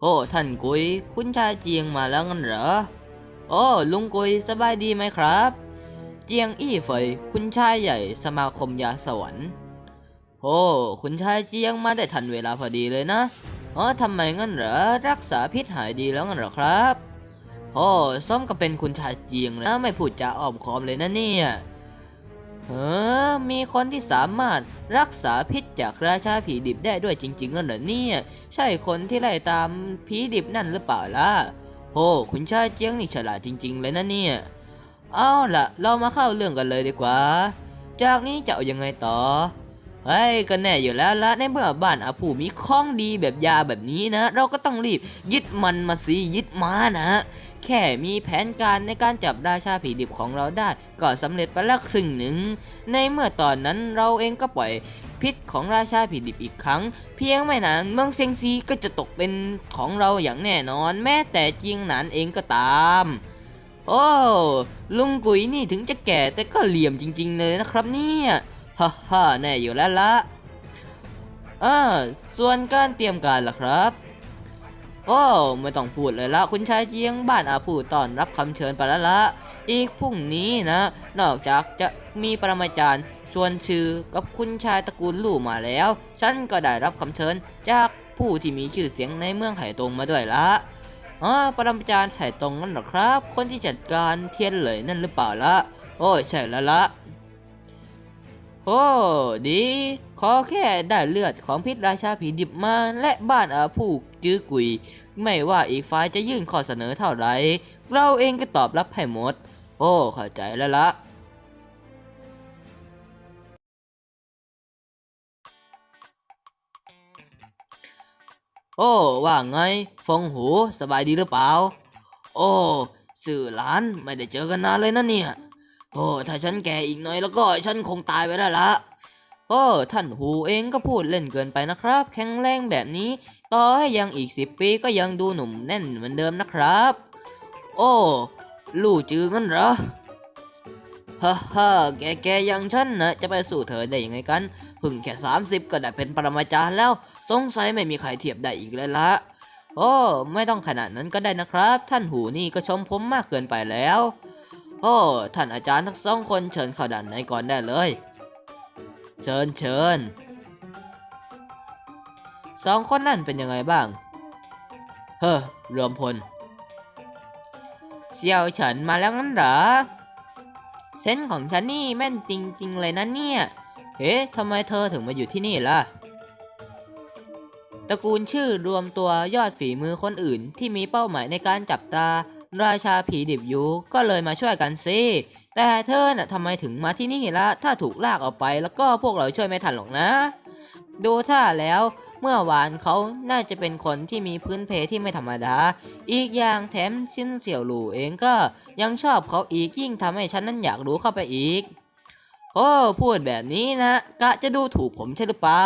โอ้ท่านกุยคุณชายเจียงมาแล้วงั้นเหรอ โอ้ลุงกุยสบายดีไหมครับ เจียงอี้เฟยคุณชายใหญ่สมาคมยาสวรรค์โอ้คุณชายเจียงมาได้ทันเวลาพอดีเลยนะอ๋อทำไมงั้นเหรอรักษาพิษหายดีแล้วงั้นเหรอครับ โอ้ส้อมก็เป็นคุณชายเจียงเลยนะไม่พูดจาอ้อมค้อมเลยนะเนี่ย เออ มีคนที่สามารถรักษาพิษจากราชาผีดิบได้ด้วยจริงๆงั้นเหรอเนี่ย ใช่คนที่ไล่ตามผีดิบนั่นหรือเปล่าล่ะโอ้คุณชายเจียงนี่ฉลาดจริง ๆ เลยนะเนี่ย เอาล่ะ เรามาเข้าเรื่องกันเลยดีกว่า จากนี้จะเอายังไงต่อ เฮ้ยก็แน่อยู่แล้วละในเมื่อบ้านอาผูมีของดีแบบยาแบบนี้นะ เราก็ต้องรีบยึดมันมาสิยึดมานะแค่มีแผนการในการจับราชาผีดิบของเราได้ ก็สำเร็จไปละครึ่งหนึ่ง ในเมื่อตอนนั้นเราเองก็ปล่อยพิษของราชาผีดิบอีกครั้ง เพียงไม่นานเมืองเซียงซีก็จะตกเป็นของเราอย่างแน่นอน แม้แต่เจียงหนานเองก็ตาม โอ้ลุงกุยนี่ถึงจะแก่แต่ก็เหลี่ยมจริง ๆ เลยนะครับเนี่ย ฮ่าฮ่าแน่อยู่แล้วละอ่าส่วนการเตรียมการล่ะครับโอ้ไม่ต้องพูดเลยละคุณชายเจียงบ้านอาผู้ต้อนรับคำเชิญไปแล้วละอีกพรุ่งนี้นะ นอกจากจะมีปรมาจารย์ชวนชื่อกับคุณชายตระกูลลู่มาแล้ว ฉันก็ได้รับคำเชิญจากผู้ที่มีชื่อเสียงในเมืองไห่ตงมาด้วยละอ๋อปรมาจารย์ไห่ตงนั่นหรอครับ คนที่จัดการเทียนเหลยนั่นหรือเปล่าละโอ้ยใช่แล้วละ โอ้ดี ขอแค่ได้เลือดของพิษราชาผีดิบมาและบ้านอาผูกจื้อกุย ไม่ว่าอีกฝ่ายจะยื่นข้อเสนอเท่าไหร่ เราเองก็ตอบรับให้หมด โอ้เข้าใจแล้วละโอ้ว่าไง ฟงหูสบายดีหรือเปล่า โอ้สื่อหลานไม่ได้เจอกันนานเลยนะเนี่ย โอ้ถ้าฉันแก่อีกหน่อยแล้วก็ฉันคงตายไปแล้วละโอ้ท่านหูเองก็พูดเล่นเกินไปนะครับ แข็งแรงแบบนี้ ต่อให้ยังอีกสิบปีก็ยังดูหนุ่มแน่นเหมือนเดิมนะครับ โอ้ลู่จืองั้นเหรอฮ่าฮ่าแกแกๆยังฉันนะจะไปสู่เธอได้ยังไงกันพิ่งแค่30ก็ได้เป็นปรมาจารย์แล้ว สงสัยไม่มีใครเทียบได้อีกเลยละโอ้ไม่ต้องขนาดนั้นก็ได้นะครับ ท่านหูนี่ก็ชมผมมากเกินไปแล้ว โอ้ท่านอาจารย์ทั้งสองคนเชิญเข้าด้านในก่อนได้เลย เชิญเชิญสองคนนั่นเป็นยังไงบ้าง เฮ้อรวมพลเสี่ยวเฉินมาแล้วงั้นเหรอเซนของฉันนี่แม่นจริง ๆ เลยนะเนี่ย เฮ้ทำไมเธอถึงมาอยู่ที่นี่ล่ะ ตระกูลชื่อรวมตัวยอดฝีมือคนอื่นที่มีเป้าหมายในการจับตา ราชาผีดิบอยู่ก็เลยมาช่วยกันสิแต่เธอน่ะทำไมถึงมาที่นี่ละถ้าถูกลากออกไปแล้วก็พวกเราช่วยไม่ทันหรอกนะ ดูท่าแล้วเมื่อวานเขาน่าจะเป็นคนที่มีพื้นเพที่ไม่ธรรมดา อีกอย่างแถมซินเสี่ยวหลู่เองก็ยังชอบเขาอีกยิ่งทำให้ฉันนั้นอยากรู้เข้าไปอีกโอ้พูดแบบนี้นะกะจะดูถูกผมใช่หรือเปล่า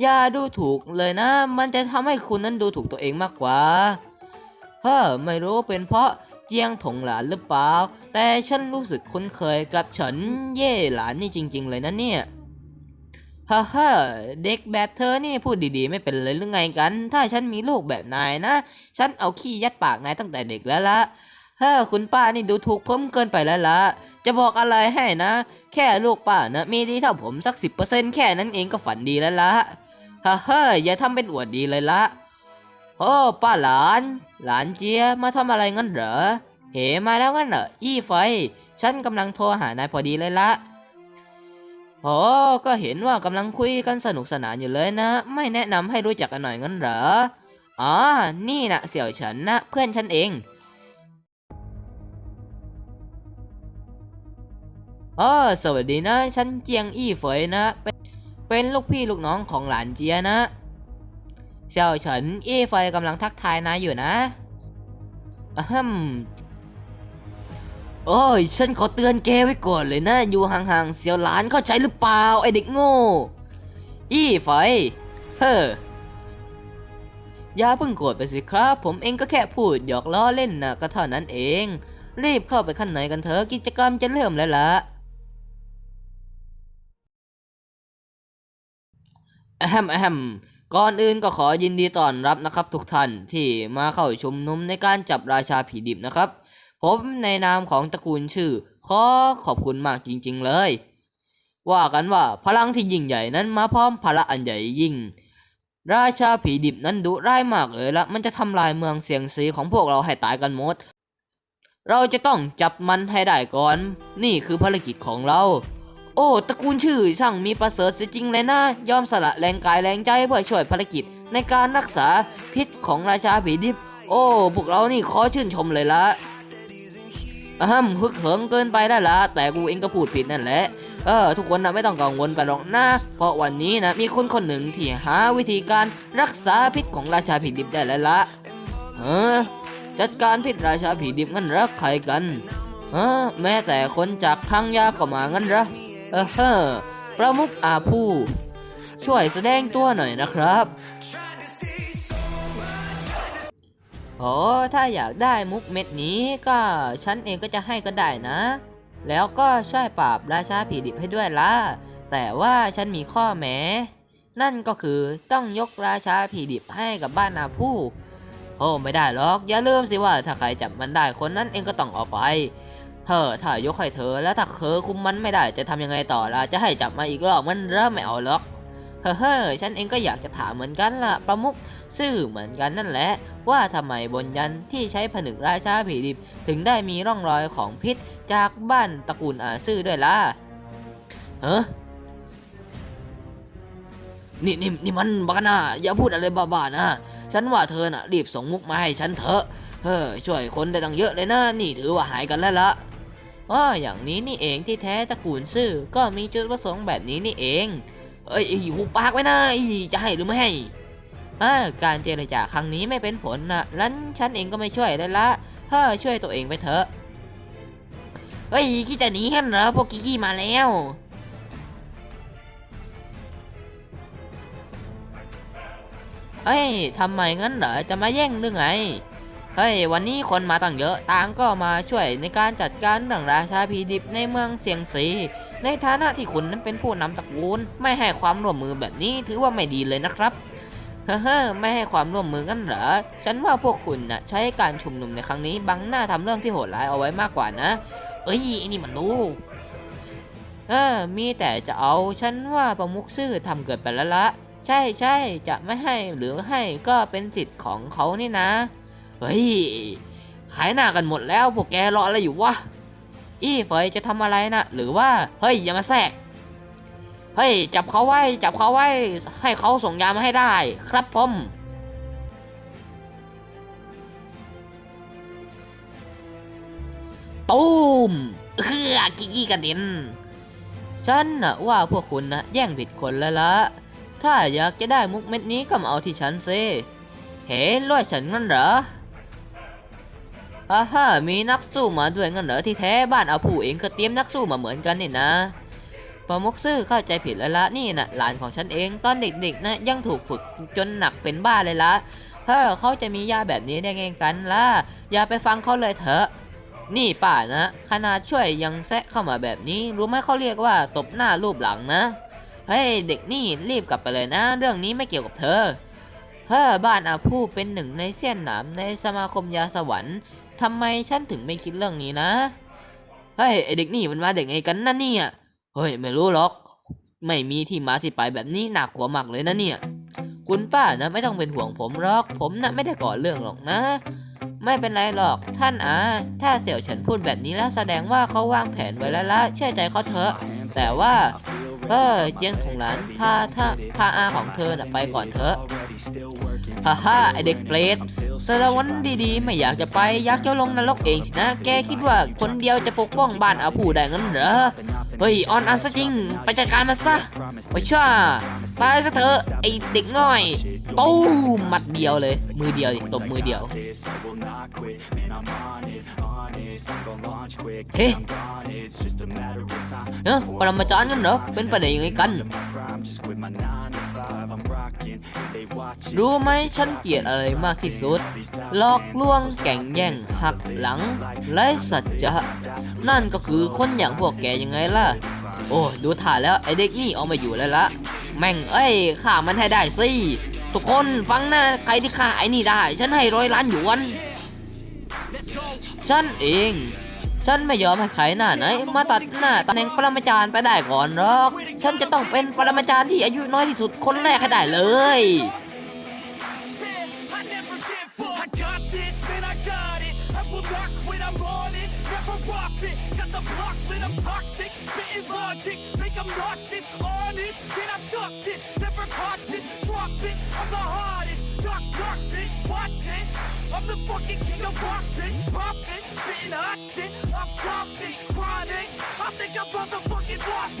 อย่าดูถูกเลยนะ มันจะทำให้คุณนั้นดูถูกตัวเองมากกว่า เฮ้อไม่รู้เป็นเพราะเจียงถงหลานหรือเปล่า แต่ฉันรู้สึกคุ้นเคยกับเฉินเย่หลานนี่จริง ๆ เลยนะเนี่ยฮ่าฮ่าเด็กแบบเธอนี่พูดดีๆ ไม่เป็นเลยหรือไงกัน ถ้าฉันมีลูกแบบนายนะ ฉันเอาขี้ยัดปากนายตั้งแต่เด็กแล้วละเฮ้อคุณป้านี่ดูถูกผมเกินไปแล้วละจะบอกอะไรให้นะ แค่ลูกป้านะมีดีเท่าผมสักสิบเปอร์เซ็นแค่นั้นเองก็ฝันดีแล้วละฮ่าฮ่าอย่าทำเป็นอวดดีเลยละ โอ้ป้าหลาน หลานเจียมาทำอะไรงั้นเหรอ เหมาแล้วงั้นเหรออี้ไฟ ฉันกำลังโทรหานายพอดีเลยละโอ้ก็เห็นว่ากำลังคุยกันสนุกสนานอยู่เลยนะ ไม่แนะนำให้รู้จักกันหน่อยงั้นเหรออ๋อนี่นะเสี่ยวเฉินนะเพื่อนฉันเองอ๋อสวัสดีนะ ฉันเจียงอี้เฟยนะเป็นเป็นลูกพี่ลูกน้องของหลานเจียนะ เสี่ยวเฉินอี้เฟยกำลังทักทายนายอยู่นะอะฮึมโอ้ย ฉันขอเตือนแกไว้ก่อนเลยนะ อยู่ห่างๆ เสี่ยวหลานเข้าใจหรือเปล่า ไอเด็กโง่ อี้ไฟ เฮ้ออย่าเพิ่งโกรธไปสิครับ ผมเองก็แค่พูดหยอกล้อเล่นนะก็เท่านั้นเอง รีบเข้าไปข้างในกันเถอะกิจกรรมจะเริ่มแล้วล่ะอะแฮมอะแฮม ก่อนอื่นก็ขอยินดีต้อนรับนะครับ ทุกท่านที่มาเข้าชุมนุมในการจับราชาผีดิบนะครับ ผมในนามของตระกูลชื่อ ขอขอบคุณมากจริง ๆเลย ว่ากันว่าพลังที่ยิ่งใหญ่นั้นมาพร้อมพละอันใหญ่ยิ่ง ราชาผีดิบนั้นดุร้ายมากเลยละมันจะทำลายเมืองเสียงสีของพวกเราให้ตายกันหมด เราจะต้องจับมันให้ได้ก่อน นี่คือภารกิจของเรา โอ้ ตระกูลชื่อช่างมีประเสริฐเสียจริงเลยนะ ยอมสละแรงกายแรงใจเพื่อช่วยภารกิจ ในการรักษาพิษของราชาผีดิบ โอ้ พวกเรานี่ขอชื่นชมเลยละอะฮัมฮึกเหิมเกินไปได้ละ แต่กูเองก็พูดผิดนั่นแหละ เออ ทุกคนนะไม่ต้องกังวลไปหรอกนะ เพราะวันนี้นะมีคนคนหนึ่งที่หาวิธีการรักษาพิษของราชาผีดิบได้แล้วละเออจัดการพิษราชาผีดิบงั้นรักใครกันเออแม้แต่คนจากคลังยาก็มางั้นเหรอ เออฮ้อประมุขอาผู้ ช่วยแสดงตัวหน่อยนะครับโอ้ถ้าอยากได้มุกเม็ดนี้ก็ฉันเองก็จะให้ก็ได้นะ แล้วก็ช่วยปราบราชาผีดิบให้ด้วยล่ะ แต่ว่าฉันมีข้อแม้ นั่นก็คือต้องยกราชาผีดิบให้กับบ้านอาผู้โอ้ไม่ได้หรอก อย่าลืมสิว่าถ้าใครจับมันได้คนนั้นเองก็ต้องเอาไป เธอถ้ายกให้เธอแล้วถ้าเธอคุมมันไม่ได้จะทำยังไงต่อล่ะจะให้จับมาอีกรอบมันเริ่มไม่เอาหรอกเฮ้อเฮ้อฉันเองก็อยากจะถามเหมือนกันล่ะประมุขซื่อเหมือนกันนั่นแหละ ว่าทำไมบนยันที่ใช้ผนึกราชาผีดิบ ถึงได้มีร่องรอยของพิษจากบ้านตระกูลอาซื่อด้วยล่ะเฮ้อนี่นี่นี่มันบักนาอย่าพูดอะไรบ้าๆนะฉันว่าเธอน่ะรีบส่งมุกมาให้ฉันเถอะเฮ้อช่วยคนได้ตั้งเยอะเลยนะนี่ถือว่าหายกันแล้วละ อ๋ออย่างนี้นี่เองที่แท้ตระกูลซื่อก็มีจุดประสงค์แบบนี้นี่เอง เอ้ยอยู่ปากไว้นะจะให้หรือไม่ให้อ่าการเจรจาครั้งนี้ไม่เป็นผลนะนั้นฉันเองก็ไม่ช่วยได้ละเฮ้อช่วยตัวเองไปเถอะ เฮ้ยคิดจะหนีกันเหรอพวกกี้มาแล้วเฮ้ยทำไมงั้นเหรอ จะมาแย่งหรือไง เฮ้ยวันนี้คนมาตั้งเยอะต่างก็มาช่วยในการจัดการเรื่องราชาผีดิบในเมืองเสียงสีในฐานะที่คุณนั้นเป็นผู้นำตระกูล ไม่ให้ความร่วมมือแบบนี้ถือว่าไม่ดีเลยนะครับเฮ้อไม่ให้ความร่วมมือกันเหรอ ฉันว่าพวกคุณน่ะใช้การชุมนุมในครั้งนี้บังหน้าทำเรื่องที่โหดร้ายเอาไว้มากกว่านะ เอ้ยไอ้นี่มันรู้เออ มีแต่จะเอา ฉันว่าประมุขซื่อทำเกิดไปแล้วละ ใช่ใช่จะไม่ให้หรือให้ก็เป็นสิทธิ์ของเขานี่นะ เฮ้ย ขายหน้ากันหมดแล้ว พวกแกรออะไรอยู่วะ อี้เฟยจะทำอะไรนะหรือว่า เฮ้ย อย่ามาแทรก เฮ้ย จับเขาไว้ จับเขาไว้ ให้เขาส่งยามาให้ได้ ครับผมตูมเฮือกี้กระเด็นฉันนะว่าพวกคุณนะแย่งผิดคนแล้วละถ้าอยากจะได้มุกเม็ดนี้ก็มาเอาที่ฉันซิเห็นรวยฉันงั้นเหรอ ฮ่าฮ่ามีนักสู้มาด้วยงั้นเหรอที่แท้บ้านอาผู้เองก็เตรียมนักสู้มาเหมือนกันนี่นะประมุกซื่อเข้าใจผิดแล้วละนี่นะหลานของฉันเองตอนเด็กๆนะยังถูกฝึกจนหนักเป็นบ้าเลยละเฮ้อเขาจะมียาแบบนี้ได้ไงกันล่ะอย่าไปฟังเขาเลยเถอะ นี่ป้านะขนาดช่วยยังแซะเข้ามาแบบนี้ รู้ไหมเขาเรียกว่าตบหน้ารูปหลังนะเฮ้ยเด็กนี่รีบกลับไปเลยนะ เรื่องนี้ไม่เกี่ยวกับเธอเฮ้อบ้านอาผู้เป็นหนึ่งในเสี้ยนหนามในสมาคมยาสวรรค์ ทำไมฉันถึงไม่คิดเรื่องนี้นะ เฮ้ย ไอเด็กนี่มันมาเด็กไงกันนะเนี่ย เฮ้ย ไม่รู้หรอก ไม่มีที่มาที่ไปแบบนี้หนักกว่ามากเลยนะเนี่ย คุณป้านะไม่ต้องเป็นห่วงผมหรอก ผมนะไม่ได้ก่อเรื่องหรอกนะ ไม่เป็นไรหรอกท่านอาถ้าเสี่ยวเฉินพูดแบบนี้แล้วแสดงว่าเขาวางแผนไว้แล้วละเชื่อใจเขาเถอะ แต่ว่า เออเจียงถงหลานพาถ้าพาอาของเธอนะไปก่อนเถอะ ฮ่าฮ่าไอเด็กเปรตสารวันดีๆ ไม่อยากจะไปอยากจะลงนรกเองสินะ แกคิดว่าคนเดียวจะปกป้องบ้านอาผู้ได้งั้นเหรอ เฮ้ย ออนอันซะจริง ไปจัดการมันซะไปช่าตายซะเถอะไอเด็กน้อยตู้มหมัดเดียวเลย มือเดียวตบมือเดียว เฮ้เฮ้ปรมาจารย์กันเหรอ เป็นประเด็นยังไงกัน รู้ไหมฉันเกลียดอะไรมากที่สุด หลอกลวงแก่งแย่งหักหลังไร้สัจจะนั่นก็คือคนอย่างพวกแกยังไงล่ะ โอ้ดูท่าแล้วไอเด็กนี่เอามาอยู่แล้วละแม่งเอ้ยฆ่ามันให้ได้สิทุกคนฟังนะใครที่ฆ่าไอ้นี่ได้ ฉันให้ร้อยล้านหยวนฉันเองฉันไม่ยอมให้ใครหน้าไหน มาตัดหน้าตำแหน่งปรมาจารย์ไปได้ก่อนหรอก ฉันจะต้องเป็นปรมาจารย์ที่อายุน้อยที่สุดคนแรกให้ได้เลย it. Got the block lit, I'm toxic. Spitting logic, make them nauseous. Honest, can I stop this? Never cautious, drop it. I'm the hardest. Knock, knock, bitch, watch it. I'm the fucking king of rock, bitch. Profit, spitting hot shit. I'm topic, chronic. I think I'm motherfucking lost it.